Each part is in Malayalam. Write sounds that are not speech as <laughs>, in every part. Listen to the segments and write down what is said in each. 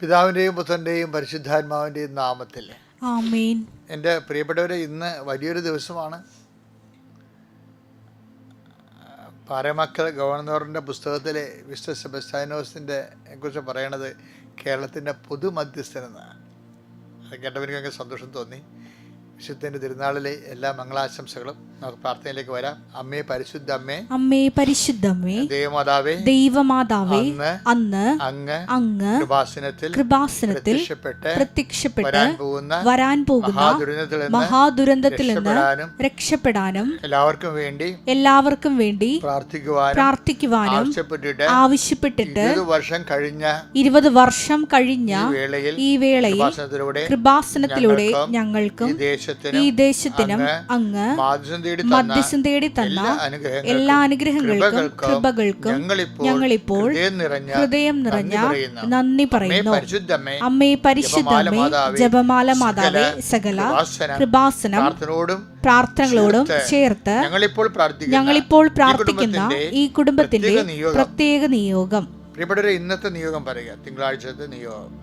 പിതാവിന്റെയും പുത്രന്റെയും പരിശുദ്ധാത്മാവിന്റെയും നാമത്തിൽ. എന്റെ പ്രിയപ്പെട്ടവരെ ഇന്ന് വലിയൊരു ദിവസമാണ്. പാരമക്കൾ ഗവർണറിന്റെ പുസ്തകത്തിലെ വിശ്വ സെബസ്റ്റാനോസിന്റെ കുറിച്ച് പറയണത് കേരളത്തിന്റെ പൊതുമധ്യസ്ഥനെന്നാണ് അത് കേട്ടവർക്കൊക്കെ എനിക്ക് സന്തോഷം തോന്നി. വിശുദ്ധന്റെ തിരുനാളിലെ എല്ലാ മംഗളാശംസകളും നമുക്ക് പ്രാർത്ഥനയിലേക്ക് വരാം. അമ്മേ പരിശുദ്ധ അമ്മേ അമ്മേ പരിശുദ്ധ അമ്മേ ദൈവമാതാവേ അന്ന് അന്ന് അങ്ങ് അങ്ങ് കൃപാസനത്തിൽ കൃപാസനത്തിൽ പ്രത്യക്ഷപ്പെട്ട് വരാൻ പോകുന്ന മഹാദുരന്തത്തിൽ നിന്ന് രക്ഷപ്പെടാനും എല്ലാവർക്കും വേണ്ടി എല്ലാവർക്കും വേണ്ടി പ്രാർത്ഥിക്കുവാനും പ്രാർത്ഥിക്കുവാനും ആവശ്യപ്പെട്ടിട്ട് വർഷം കഴിഞ്ഞ ഇരുപത് വർഷം കഴിഞ്ഞ ഈ വേളയിൽ കൃപാസനത്തിലൂടെ ഞങ്ങൾക്കും ഈ ദേശത്തിനും അങ്ങ് മധ്യസ്ഥം തേടി തന്ന എല്ലാ അനുഗ്രഹങ്ങൾക്കും കൃപകൾക്കും ഞങ്ങളിപ്പോൾ ഹൃദയം നിറഞ്ഞ ഹൃദയം നിറഞ്ഞ നന്ദി പറയുന്നു. അമ്മയെ അമ്മേ അമ്മേ ജപമാല മാതാവേ സകല കൃപാസനം, പ്രാർത്ഥനകളോടും ചേർത്ത് ഞങ്ങളിപ്പോൾ പ്രാർത്ഥിക്കുന്ന ഈ കുടുംബത്തിന്റെ. പ്രത്യേക നിയോഗം പ്രിയപ്പെട്ടവരെ ഇന്നത്തെ നിയോഗം പറയുക തിങ്കളാഴ്ചത്തെ നിയോഗം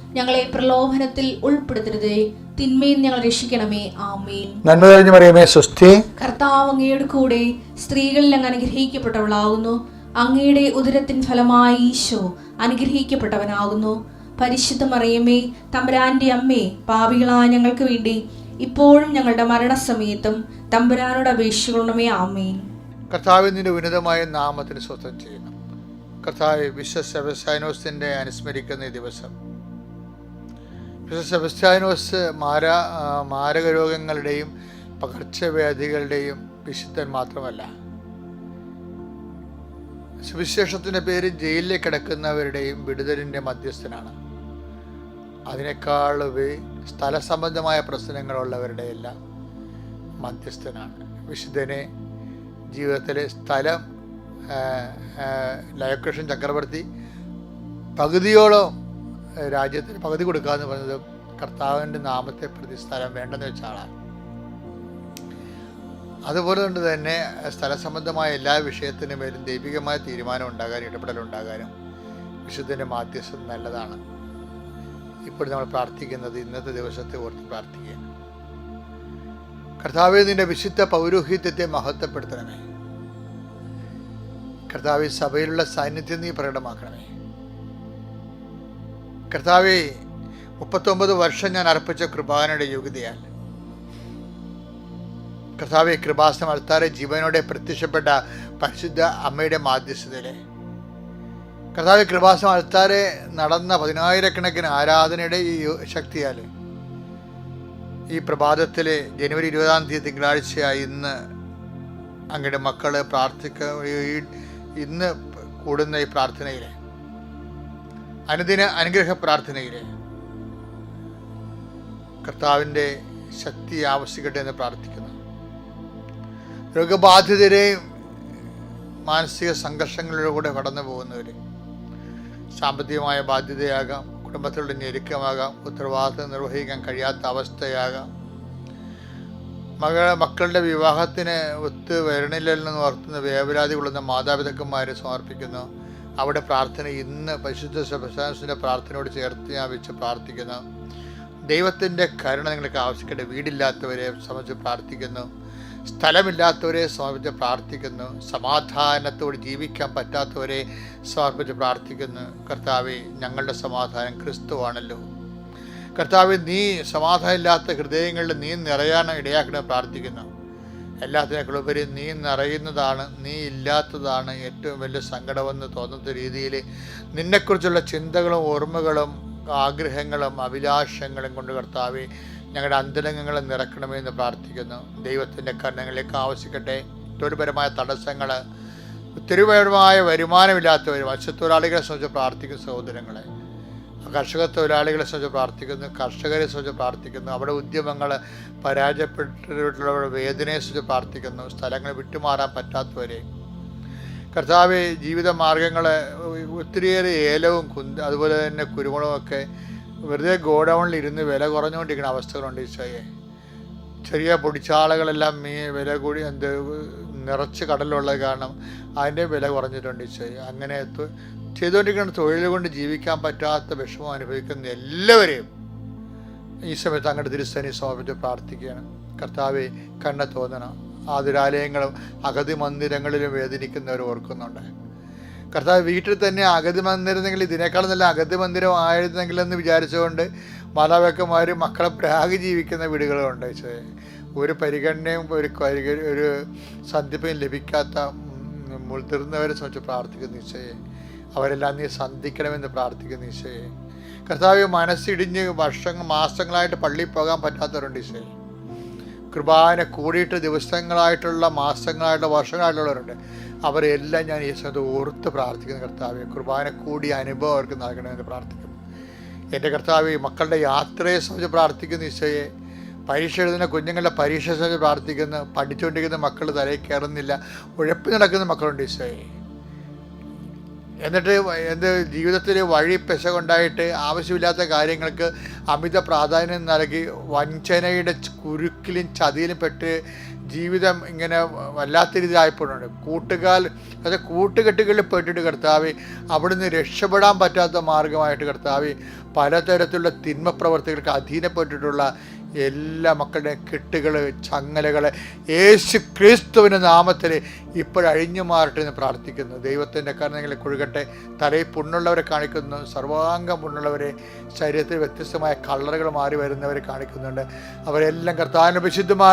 ഞങ്ങളെ പ്രലോഭനത്തിൽ ഉൾപ്പെടുത്തരുതേ. തിന്മയിൽ ഞങ്ങൾ രക്ഷിക്കണമേ. ആമേൻ. നന്മ കഴിഞ്ഞു പറയുമേ സ്വസ്തി. കർത്താവ് അങ്ങയുടെ കൂടെ സ്ത്രീകളിൽ അങ്ങ് അനുഗ്രഹിക്കപ്പെട്ടവളാകുന്നു. അങ്ങയുടെ ഉദരത്തിൻ ഫലമായി ഈശോ അനുഗ്രഹിക്കപ്പെട്ടവനാകുന്നു. പരിശുദ്ധ മറിയമ്മേ തമ്പുരാന്റെ അമ്മേ പാപികളായ ഞങ്ങൾക്ക് വേണ്ടി ഇപ്പോഴും ഞങ്ങളുടെ മരണസമയത്തും തമ്പുരാനോട് അപേക്ഷിക്കണമേ. ആമേൻ. കർത്താവ് നിന്റെ ഉന്നതമായ നാമത്തിന് സ്വന്തം ചെയ്യണം കർത്താവ് വിശ്വ അനുസ്മരിക്കുന്ന ഈ ദിവസം വിശ്വ സെബസ്റ്റാനോസ് മാര മാരക രോഗങ്ങളുടെയും പകർച്ചവ്യാധികളുടെയും വിശുദ്ധൻ മാത്രമല്ല. സുവിശേഷത്തിന്റെ പേര് ജയിലിൽ കിടക്കുന്നവരുടെയും വിടുതലിന്റെ മധ്യസ്ഥനാണ്. അതിനേക്കാൾ ഉപരി സ്ഥല സംബന്ധമായ പ്രശ്നങ്ങളുള്ളവരുടെ എല്ലാം മധ്യസ്ഥനാണ്. വിശുദ്ധനെ ജീവിതത്തിലെ സ്ഥലം ലയകൃഷ്ണൻ ചക്രവർത്തി പകുതിയോളം രാജ്യത്തിന് പകുതി കൊടുക്കാന്ന് പറയുന്നത് കർത്താവിന്റെ നാമത്തെ പ്രതി സ്ഥലം വേണ്ടെന്ന് വെച്ചാളാണ് അതുപോലെ കൊണ്ട് തന്നെ സ്ഥല സംബന്ധമായ എല്ലാ വിഷയത്തിനും പേരും ദൈവികമായ തീരുമാനം ഉണ്ടാകാനും ഇടപെടൽ ഉണ്ടാകാനും വിശുദ്ധന്റെ മാധ്യസ്ഥം നല്ലതാണ്. ഇപ്പോൾ നമ്മൾ പ്രാർത്ഥിക്കുന്നത് ഇന്നത്തെ ദിവസത്തെ ഓർത്ത് പ്രാർത്ഥിക്കുക. കർത്താവെ നിന്റെ വിശുദ്ധ പൗരോഹിത്യത്തെ മഹത്വപ്പെടുത്തണമേ. കർത്താവ് സഭയിലുള്ള സാന്നിധ്യം നീ പ്രകടമാക്കണമേ. കർത്താവെ മുപ്പത്തൊമ്പത് വർഷം ഞാൻ അർപ്പിച്ച കൃപാനയുടെ യോഗ്യതയാൽ കർത്താവെ കൃപാസനം അൾത്താരെ ജീവനോടെ പ്രത്യക്ഷപ്പെട്ട പരിശുദ്ധ അമ്മയുടെ മാധ്യസ്ഥതയിലെ. കർത്താവ് കൃപാസനം അൾത്താരെ നടന്ന പതിനായിരക്കണക്കിന് ആരാധനയുടെ ഈ ശക്തിയാൽ ഈ പ്രഭാതത്തിൽ ജനുവരി ഇരുപതാം തീയതി തിങ്കളാഴ്ചയായി ഇന്ന് അങ്ങയുടെ മക്കൾ പ്രാർത്ഥിക്ക ഇന്ന് കൂടുന്ന ഈ പ്രാർത്ഥനയിൽ അനുദിന അനുഗ്രഹ പ്രാർത്ഥനയിലെ കർത്താവിന്റെ ശക്തി ആവശ്യിക്കട്ടെ എന്ന് പ്രാർത്ഥിക്കുന്നു. രോഗബാധിതരെയും മാനസിക സംഘർഷങ്ങളിലൂടെ കൂടെ കടന്നു പോകുന്നവരെ സാമ്പത്തികമായ ബാധ്യതയാകാം കുടുംബത്തിലുള്ള ഞെരുക്കമാകാം ഉത്തരവാദിത്തം നിർവഹിക്കാൻ കഴിയാത്ത അവസ്ഥയാകാം. മക മക്കളുടെ വിവാഹത്തിന് ഒത്ത് വരണില്ലെന്ന് ഓർത്തുന്ന വേവലാതി കൊള്ളുന്ന മാതാപിതാക്കന്മാരെ സമർപ്പിക്കുന്നു. അവിടെ പ്രാർത്ഥന ഇന്ന് പരിശുദ്ധ സെബസ്റ്റാൻസിന്റെ പ്രാർത്ഥനയോട് ചേർത്ത് ഞാൻ വെച്ച് പ്രാർത്ഥിക്കുന്നു. ദൈവത്തിന്റെ കരുണ നിങ്ങൾക്ക് ആവശ്യക്കേണ്ട വീടില്ലാത്തവരെ സംബന്ധിച്ച് പ്രാർത്ഥിക്കുന്നു. സ്ഥലമില്ലാത്തവരെ സമർപ്പിച്ച് പ്രാർത്ഥിക്കുന്നു. സമാധാനത്തോട് ജീവിക്കാൻ പറ്റാത്തവരെ സമർപ്പിച്ച് പ്രാർത്ഥിക്കുന്നു. കർത്താവെ ഞങ്ങളുടെ സമാധാനം ക്രിസ്തുവാണല്ലോ. കർത്താവ് നീ സമാധാനമില്ലാത്ത ഹൃദയങ്ങളിൽ നീ നിറയാൻ ഇടയാക്കണമെന്ന് പ്രാർത്ഥിക്കുന്നു. എല്ലാത്തിനേക്കാളുപരി നീ നിറയുന്നതാണ് നീ ഇല്ലാത്തതാണ് ഏറ്റവും വലിയ സങ്കടമെന്ന് തോന്നുന്ന രീതിയിൽ നിന്നെക്കുറിച്ചുള്ള ചിന്തകളും ഓർമ്മകളും ആഗ്രഹങ്ങളും അഭിലാഷങ്ങളും കൊണ്ട് കർത്താവെ ഞങ്ങളുടെ അന്തരംഗങ്ങളെ നിറക്കണമെന്ന് പ്രാർത്ഥിക്കുന്നു. ദൈവത്തിന്റെ കരണങ്ങളിലേക്ക് ആവശ്യിക്കട്ടെ തൊഴിൽപരമായ തടസ്സങ്ങൾ ഒത്തിരിപരമായ വരുമാനമില്ലാത്തവരും മത്സ്യത്തൊഴിലാളികളെ സംബന്ധിച്ച് പ്രാർത്ഥിക്കുന്ന സഹോദരങ്ങളെ കർഷക തൊഴിലാളികളെ സംബന്ധിച്ച് പ്രാർത്ഥിക്കുന്നു കർഷകരെ സംബന്ധിച്ച് പ്രാർത്ഥിക്കുന്നു അവിടെ ഉദ്യമങ്ങൾ പരാജയപ്പെട്ടിട്ടുള്ളവരുടെ വേദനയെ സംബന്ധിച്ച് പ്രാർത്ഥിക്കുന്നു സ്ഥലങ്ങൾ വിട്ടുമാറാൻ പറ്റാത്തവരെ. കർത്താവ് ജീവിത മാർഗങ്ങൾ ഒത്തിരിയേറെ ഏലവും കുന്ത് അതുപോലെ തന്നെ കുരുമുളകും ഒക്കെ വെറുതെ ഗോഡൗണിൽ ഇരുന്ന് വില കുറഞ്ഞുകൊണ്ടിരിക്കുന്ന അവസ്ഥകളുണ്ട് ഈശോയെ. ചെറിയ പൊടിച്ചാളകളെല്ലാം മീ വില കൂടി എന്ത് നിറച്ച് കടലുള്ളത് കാരണം അതിന്റെ വില കുറഞ്ഞിട്ടുണ്ട് ഈശോയെ. അങ്ങനെ ചെയ്തുകൊണ്ടിരിക്കുന്ന തൊഴിൽ കൊണ്ട് ജീവിക്കാൻ പറ്റാത്ത വിഷമം അനുഭവിക്കുന്ന എല്ലാവരെയും ഈ സമയത്ത് അങ്ങോട്ട് തിരുസ്ഥാനി സമർപ്പിച്ച് പ്രാർത്ഥിക്കുകയാണ്. കർത്താവെ കണ്ണ തോന്നണം. ആതുരാലയങ്ങളും അഗതി മന്ദിരങ്ങളിലും വേദനിക്കുന്നവർ ഓർക്കുന്നുണ്ട്. കർത്താവ് വീട്ടിൽ തന്നെ അഗതി മന്ദിരുന്നെങ്കിൽ ഇതിനേക്കാൾ നല്ല അഗതി മന്ദിരം ആയിരുന്നെങ്കിലെന്ന് വിചാരിച്ചുകൊണ്ട് മാതാപിതാക്കന്മാർ മക്കളെ പ്രാഗ് ജീവിക്കുന്ന വീടുകളുണ്ട് ഒരു പരിഗണനയും ഒരു ഒരു സന്ധിപ്പയും ലഭിക്കാത്ത മുതിർന്നവരെ സംബന്ധിച്ച് പ്രാർത്ഥിക്കുന്ന ഈശോയെ. അവരെല്ലാം നീ സന്ധിക്കണമെന്ന് പ്രാർത്ഥിക്കുന്നു ഈശോയെ. കർത്താവ് മനസ്സിടിഞ്ഞ് വർഷങ്ങൾ മാസങ്ങളായിട്ട് പള്ളിയിൽ പോകാൻ പറ്റാത്തവരുണ്ട് ഈശോയെ. കൃപാന കൂടിയിട്ട് ദിവസങ്ങളായിട്ടുള്ള മാസങ്ങളായിട്ടുള്ള വർഷങ്ങളായിട്ടുള്ളവരുണ്ട്. അവരെല്ലാം ഞാൻ ഈ സമയത്ത് ഓർത്ത് പ്രാർത്ഥിക്കുന്നു കർത്താവ്. കുർബാന കൂടിയ അനുഭവം അവർക്ക് നൽകണമെന്ന് പ്രാർത്ഥിക്കുന്നു. എന്റെ കർത്താവ് മക്കളുടെ യാത്രയെ സംബന്ധിച്ച് പ്രാർത്ഥിക്കുന്നു ഈശോയെ. പരീക്ഷ എഴുതുന്ന കുഞ്ഞുങ്ങളുടെ പരീക്ഷയെ സംബന്ധിച്ച് പ്രാർത്ഥിക്കുന്നു. പഠിച്ചുകൊണ്ടിരിക്കുന്ന മക്കൾ തലയിൽ കയറുന്നില്ല. ഉഴപ്പി നടക്കുന്ന മക്കളുണ്ട് ഈശോയെ. എന്നിട്ട് എന്ത് ജീവിതത്തിൽ വഴി പെശ കൊണ്ടായിട്ട് ആവശ്യമില്ലാത്ത കാര്യങ്ങൾക്ക് അമിത പ്രാധാന്യം നൽകി വഞ്ചനയുടെ കുരുക്കിലും ചതിയിലും പെട്ട് ജീവിതം ഇങ്ങനെ വല്ലാത്ത രീതിയിലായപ്പോഴുണ്ട് കൂട്ടുകാൽ അതായത് കൂട്ടുകെട്ടുകളിൽ പെട്ടിട്ട് കർത്താവ് അവിടുന്ന് രക്ഷപ്പെടാൻ പറ്റാത്ത മാർഗമായിട്ട് കർത്താവ് പലതരത്തിലുള്ള തിന്മ പ്രവർത്തികൾക്ക് അധീനപ്പെട്ടിട്ടുള്ള എല്ലാ മക്കളുടെയും കെട്ടുകൾ ചങ്ങലകൾ യേശു ക്രിസ്തുവിന്റെ നാമത്തിൽ ഇപ്പോഴഴിഞ്ഞു മാറട്ടെ എന്ന് പ്രാർത്ഥിക്കുന്നു. ദൈവത്തിന്റെ കരുണകളെ കൊഴുകട്ടെ. തലയിൽ പുണ്ണുള്ളവരെ കാണിക്കുന്നു. സർവാംഗം പുണ്ണുള്ളവരെ. ശരീരത്തിൽ വ്യത്യസ്തമായ കളറുകൾ മാറി വരുന്നവരെ കാണിക്കുന്നുണ്ട്. അവരെല്ലാം കർത്താവിന്റെ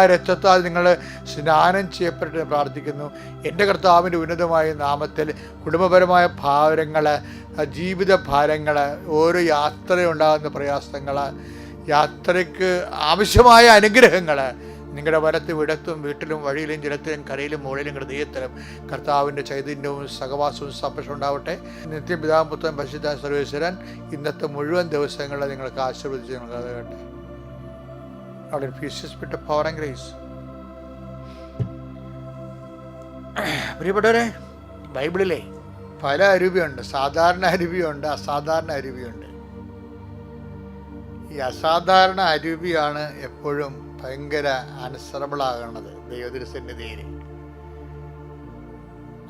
രക്തത്താൽ നിങ്ങൾ സ്നാനം ചെയ്യപ്പെട്ട് പ്രാർത്ഥിക്കുന്നു. എന്റെ കർത്താവിന്റെ ഉന്നതമായ നാമത്തിൽ കുടുംബപരമായ ഭാരങ്ങൾ ജീവിത ഭാരങ്ങൾ ഓരോ യാത്രയുണ്ടാകുന്ന പ്രയാസങ്ങൾ യാത്രയ്ക്ക് ആവശ്യമായ അനുഗ്രഹങ്ങൾ നിങ്ങളുടെ വലത്തും ഇടത്തും വീട്ടിലും വഴിയിലും ജലത്തിലും കരയിലും മുകളിലും ഹൃദയത്തിലും കർത്താവിന്റെ ചൈതന്യവും സഹവാസവും സംരക്ഷണം ഉണ്ടാവട്ടെ. നിത്യം പിതാവും പുത്രൻ പരിശുദ്ധ സർവേശ്വരൻ ഇന്നത്തെ മുഴുവൻ ദിവസങ്ങളിൽ നിങ്ങൾക്ക് ആശീർവദിച്ച് നിങ്ങൾക്ക് കട്ടെ അവിടെ ഫീസസ് പവർ ആൻഡ് ഗ്രേസ് പ്രിയപ്പെട്ടവരെ ബൈബിളിലെ പല അരുവിയുണ്ട്. സാധാരണ അരുവിയുണ്ട് അസാധാരണ അരുവിയുണ്ട്. ഈ അസാധാരണ അരുവിയാണ് എപ്പോഴും ഭയങ്കര അനുസറബിളാകണത് ദൈവതിരുസന്നിധിയിൽ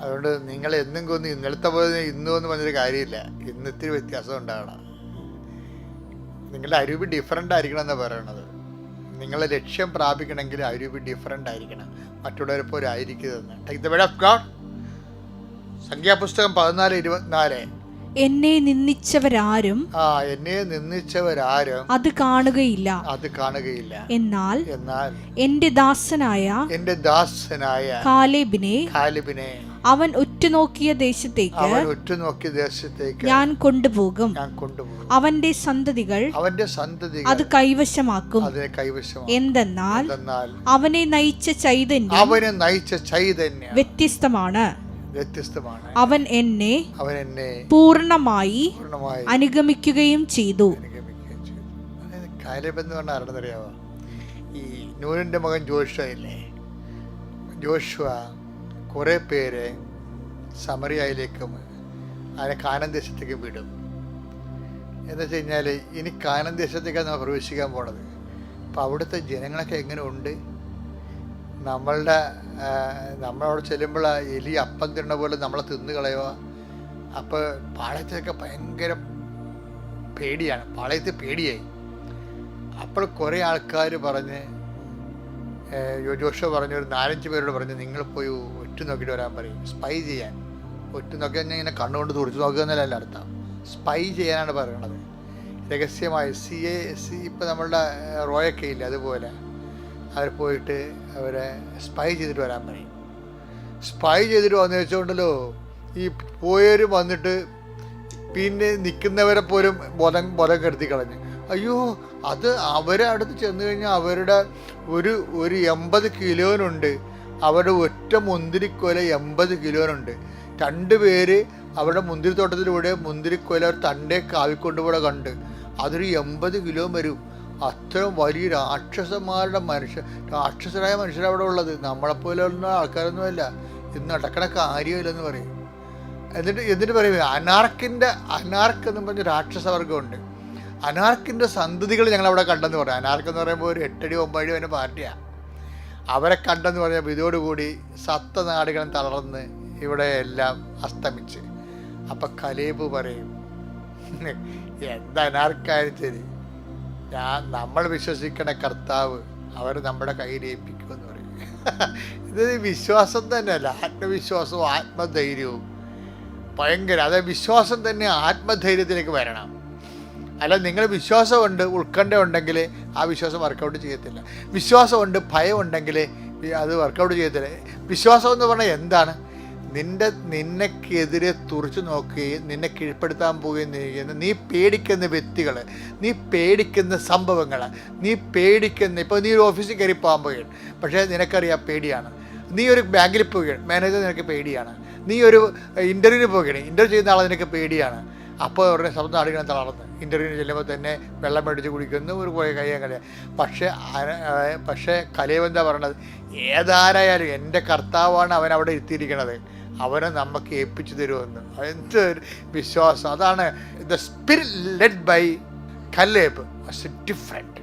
അതുകൊണ്ട് നിങ്ങൾ എന്നും കൊന്ന് ഇന്നലത്തെ പോലെ ഇന്നും എന്ന് പറഞ്ഞൊരു കാര്യമില്ല. ഇന്ന് ഇത്തിരി വ്യത്യാസം ഉണ്ടാകണം. നിങ്ങളുടെ അരുവി ഡിഫറെന്റ് ആയിരിക്കണം എന്നാണ് പറയണത്. നിങ്ങളെ ലക്ഷ്യം പ്രാപിക്കണമെങ്കിൽ അരുവി ഡിഫറെന്റ് ആയിരിക്കണം. മറ്റുള്ളവരെ ആയിരിക്കരുതെന്ന്. Take the word of god സംഖ്യാപുസ്തകം പതിനാല് ഇരുപത്തിനാല്. എന്നെ നിന്ദിച്ചവരാരും ആ എന്നെ നിന്ദിച്ചവരാരും അത് കാണുകയില്ല. അത് കാണുകയില്ല. എന്നാൽ എന്നാൽ എന്റെ ദാസനായ എന്റെ ദാസനായ കാലേബിനെ കാലിബിനെ അവൻ ഉറ്റുനോക്കിയ ദേശത്തേക്ക് അവൻ ഉറ്റുനോക്കിയ ദേശത്തേക്ക് ഞാൻ കൊണ്ടുപോകും. ഞാൻ കൊണ്ടുപോകും. അവന്റെ സന്തതികൾ അവന്റെ സന്തതികൾ അത് കൈവശമാക്കും. അതെ കൈവശമാക്കും. എന്തെന്നാൽ എന്നാൽ അവനെ നയിച്ച ചൈതന്യം അവനെ നയിച്ച ചൈതന്യം വ്യത്യസ്തമാണ്. വ്യത്യസ്തമാണ്. അവൻ എന്നെ അവൻ എന്നെ പൂർണമായി അനുഗമിക്കുകയും ചെയ്തു. കാലേബ് എന്ന് പറഞ്ഞാൽ അറിയാമോ ഈ നൂനിന്റെ മകൻ ജോഷ ഇല്ലേ? ജോഷുവ കുറേ പേരെ സമറിയയിലേക്കും അതിനെ കാനൻ ദേശത്തേക്ക് വിടും. എന്ന് വെച്ച് കഴിഞ്ഞാൽ ഇനി കാനന്ദേശത്തേക്കാണ് നമ്മൾ പ്രവേശിക്കാൻ പോണത്. അപ്പോൾ അവിടുത്തെ ജനങ്ങളൊക്കെ എങ്ങനെ ഉണ്ട് നമ്മളുടെ നമ്മളവിടെ ചെല്ലുമ്പോൾ എലി അപ്പം തിന്ന പോലെ നമ്മളെ തിന്നു കളയുക. അപ്പോൾ പാളയത്തിലൊക്കെ ഭയങ്കര പേടിയാണ്. പാളയത്തിൽ പേടിയായി. അപ്പോൾ കുറേ ആൾക്കാർ പറഞ്ഞ് ജോഷോ പറഞ്ഞു ഒരു നാലഞ്ച് പേരോട് പറഞ്ഞ് നിങ്ങൾ പോയി ഒറ്റ നോക്കിയിട്ട് വരാൻ പറയും. സ്പൈ ചെയ്യാൻ. ഒറ്റ നോക്കി ഇങ്ങനെ കണ്ണുകൊണ്ട് തുറച്ചു നോക്കുക എന്നല്ല അർത്ഥം. സ്പൈ ചെയ്യാനാണ് പറയണത് രഹസ്യമായി സി എ സി ഇപ്പം നമ്മളുടെ റോയൊക്കെ ഇല്ല അതുപോലെ. അവർ പോയിട്ട് അവരെ സ്പൈ ചെയ്തിട്ട് വരാൻ പറയും. സ്പൈ ചെയ്തിട്ട് വന്നു വെച്ചുകൊണ്ടല്ലോ ഈ പോയവർ വന്നിട്ട് പിന്നെ നിൽക്കുന്നവരെ പോലും ബോധം ബോധം കെടുത്തി കളഞ്ഞു. അയ്യോ അത് അവരെ അടുത്ത് ചെന്ന് കഴിഞ്ഞാൽ അവരുടെ ഒരു ഒരു എൺപത് കിലോനുണ്ട്. അവരുടെ ഒറ്റ മുന്തിരിക്കൊല എൺപത് കിലോനുണ്ട്. രണ്ട് പേര് അവരുടെ മുന്തിരിത്തോട്ടത്തിലൂടെ മുന്തിരിക്കൊല തണ്ടേ കാവിക്കൊണ്ടുകൂടെ കണ്ട്. അതൊരു എൺപത് കിലോ വരും. അത്രയും വലിയ രാക്ഷസന്മാരുടെ മനുഷ്യ രാക്ഷസരായ മനുഷ്യരവിടെ ഉള്ളത്. നമ്മളെപ്പോലെയുള്ള ആൾക്കാരൊന്നുമല്ല. ഇത് നടക്കണ കാര്യമില്ലെന്ന് പറയും. എന്നിട്ട് എന്നിട്ട് പറയും അനാർക്കിന്റെ അനാർക്ക് എന്ന് പറഞ്ഞ രാക്ഷസവർഗമുണ്ട് അനാർക്കിന്റെ സന്തതികൾ ഞങ്ങളവിടെ കണ്ടെന്ന് പറയാം. അനാർക്ക് എന്ന് പറയുമ്പോൾ ഒരു എട്ടടി ഒമ്പടി വരെ പാർട്ടിയാണ് അവരെ കണ്ടെന്ന് പറഞ്ഞപ്പോൾ ഇതോടുകൂടി സത്ത നാടുകളും തളർന്ന് ഇവിടെ എല്ലാം അസ്തമിച്ച്. അപ്പം കലേബ് പറയും എന്താ അനാർക്കായാലും ശരി. ഞാൻ നമ്മൾ വിശ്വസിക്കണ കർത്താവ് അവർ നമ്മുടെ കയ്യിൽ ഏൽപ്പിക്കുമെന്ന് പറയും. <laughs> ഇത് വിശ്വാസം തന്നെയല്ല ആത്മവിശ്വാസവും ആത്മധൈര്യവും. ഭയങ്കര അതായത് വിശ്വാസം തന്നെ ആത്മധൈര്യത്തിലേക്ക് വരണം. അല്ല നിങ്ങൾ വിശ്വാസമുണ്ട് ഉത്കണ്ഠ ഉണ്ടെങ്കിൽ ആ വിശ്വാസം വർക്കൗട്ട് ചെയ്യത്തില്ല. വിശ്വാസമുണ്ട് ഭയം ഉണ്ടെങ്കിൽ അത് വർക്കൗട്ട് ചെയ്യത്തില്ല. വിശ്വാസം എന്ന് പറഞ്ഞാൽ എന്താണ്? നിന്റെ നിന്നെക്കെതിരെ തുറച്ചു നോക്കുകയും നിന്നെ കീഴ്പ്പെടുത്താൻ പോവുകയും ചെയ്യുന്ന നീ പേടിക്കുന്ന വ്യക്തികൾ നീ പേടിക്കുന്ന സംഭവങ്ങൾ നീ പേടിക്കുന്ന ഇപ്പോൾ നീ ഒരു ഓഫീസിൽ കയറി പോകാൻ പോവുകയാണ്. പക്ഷേ നിനക്കറിയാം പേടിയാണ്. നീ ഒരു ബാങ്കിൽ പോവുകയാണ്. മാനേജർ നിനക്ക് പേടിയാണ്. നീ ഒരു ഇന്റർവ്യൂവിന് പോവുകയാണ്. ഇന്റർവ്യൂ ചെയ്യുന്ന ആളെ നിനക്ക് പേടിയാണ്. അപ്പോൾ അവരുടെ ശബ്ദം അടിക്കണം തളർന്ന്. ഇന്റർവ്യൂവിന് ചെല്ലുമ്പോൾ തന്നെ വെള്ളം മേടിച്ച് കുടിക്കുന്നു ഒരു പോയ കൈ അങ്ങനെ പക്ഷേ പക്ഷേ കലയവെന്താ പറയണത്? ഏതാരായാലും എന്റെ കർത്താവാണ് അവൻ അവിടെ ഇരുത്തിയിരിക്കണത് അവനെ നമുക്ക് ഏൽപ്പിച്ചു തരുമെന്ന്. എന്ത് വിശ്വാസം. അതാണ് the spirit led by Caleb different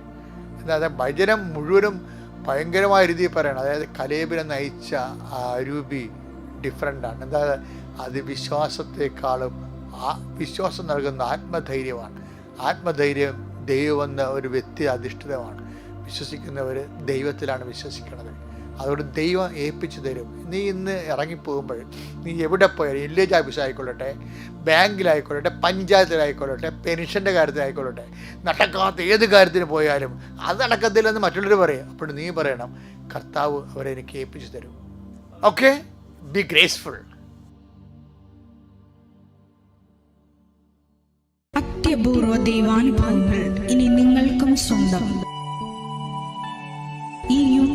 അതായത് ഭജനം മുഴുവനും ഭയങ്കരമായ രീതിയിൽ പറയണം. അതായത് കലേബിനെ നയിച്ച ആ രൂപി ഡിഫറെന്റാണ് എന്താ അത് വിശ്വാസത്തെക്കാളും ആ വിശ്വാസം നൽകുന്ന ആത്മധൈര്യമാണ്. ആത്മധൈര്യം ദൈവം എന്ന ഒരു വ്യക്തി അധിഷ്ഠിതമാണ്. വിശ്വസിക്കുന്നവർ ദൈവത്തിലാണ് വിശ്വസിക്കുന്നത് അതുകൊണ്ട് ദൈവം ഏൽപ്പിച്ചു തരും. നീ ഇന്ന് ഇറങ്ങിപ്പോകുമ്പോൾ നീ എവിടെ പോയാലും വില്ലേജ് ഓഫീസ് ആയിക്കൊള്ളട്ടെ ബാങ്കിലായിക്കൊള്ളട്ടെ പഞ്ചായത്തിലായിക്കൊള്ളട്ടെ പെൻഷന്റെ കാര്യത്തിലായിക്കൊള്ളട്ടെ നടക്കാത്ത ഏത് കാര്യത്തിന് പോയാലും അത് നടക്കത്തില്ലെന്ന് മറ്റുള്ളവർ പറയും. അപ്പോൾ നീ പറയണം കർത്താവ് അവരെ എനിക്ക് ഏൽപ്പിച്ചു തരും. ഓക്കെ ബി ഗ്രേസ്ഫുൾ അത്യപൂർവ ദൈവാനുഭവങ്ങൾ ഇനി നിങ്ങൾക്കും സ്വന്തം. ഈ യൂട്യൂബ്